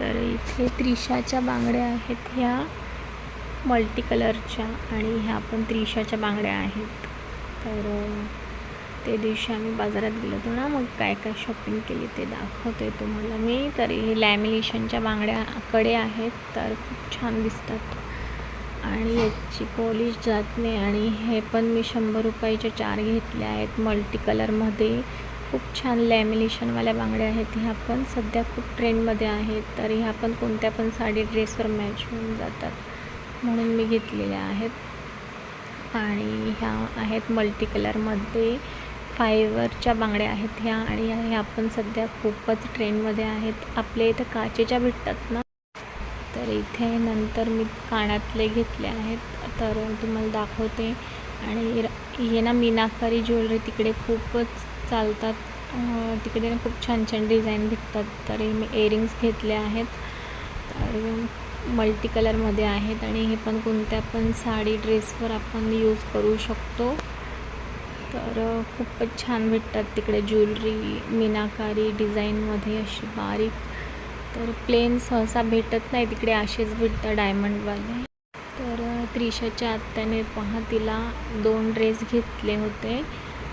तर इथे त्रिशाच्या बांगड्या आहेत ह्या मल्टी कलरच्या आणि ह्या पण त्रिशाच्या बांगड्या आहेत. तर ते दिवशी आम्ही बाजारात गेलो होतो ना मग काय काय शॉपिंग केली ते दाखवते तुम्हाला मी. तर हे लॅमिनेशनच्या बांगड्या कडे आहेत तर खूप छान दिसतात. आणि याची पॉलिश जात नाही आणि हे पण मी शंभर रुपयाचे चार घेतले आहेत मल्टी कलरमध्ये खूप छान लॅमिनेशनवाल्या बांगड्या आहेत. ह्या पण सध्या खूप ट्रेंडमध्ये आहेत. तर ह्या पण कोणत्या पण साडी ड्रेसवर मॅच होऊन जातात म्हणून मी घेतलेल्या आहेत. आणि ह्या आहेत मल्टी कलरमध्ये फायबरच्या बांगड्या आहेत ह्या आणि ह्या पण सध्या खूपच ट्रेंडमध्ये आहेत. आपल्या इथं काचेच्या भेटतात ना? तर इथे नंतर मी कानातले घेतले आहेत. तर तुम्हाला दाखवते. आणि हे ना मीनाकारी ज्वेलरी तिकडे खूपच चालतात. तिकडे खूप छान छान डिझाईन भेटतात. तर हे मी इयरिंग्स घेतले आहेत. तर मल्टी कलरमध्ये आहेत आणि हे पण कोणत्या पण साडी ड्रेसवर आपण यूज करू शकतो. तर खूपच छान भेटतात तिकडे ज्वेलरी मीनाकारी डिझाईनमध्ये अशी बारीक. तर प्लेन सहसा भेटत नाही. तिकडे असेच भेटतात डायमंडवाले तर त्रिशाच्या आत्याने पहा तिला दोन ड्रेस घेतले होते.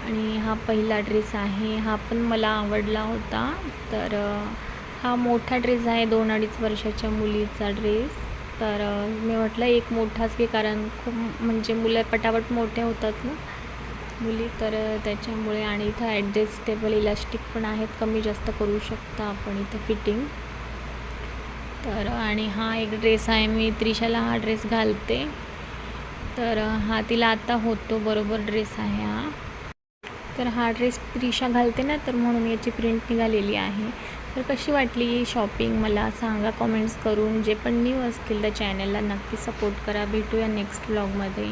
आणि हा पहिला ड्रेस आहे. हा पण मला आवडला होता. तर हा मोठा ड्रेस आहे दोन अडीच वर्षाच्या मुलीचा ड्रेस तर मी म्हटलं एक मोठाच घे कारण खूप म्हणजे मुलं पटापट मोठे होतात ना मुली. तर त्याच्यामुळे आणि इथं ॲडजस्टेबल इलास्टिक पण आहेत. कमी जास्त करू शकता आपण इथं फिटिंग तर आणि हा एक ड्रेस आहे. मी त्रिशाला हा ड्रेस घालते. तर हा तिला आता होतो बरोबर ड्रेस आहे हा. तर हा ड्रेस त्रिशा घालते ना तर म्हणून याची प्रिंट निघालेली आहे. तर कशी वाटली ही शॉपिंग मला सांगा कॉमेंट्स करून. जे पण न्यू असतील त्या चॅनलला नक्की सपोर्ट करा. भेटूया नेक्स्ट ब्लॉगमध्ये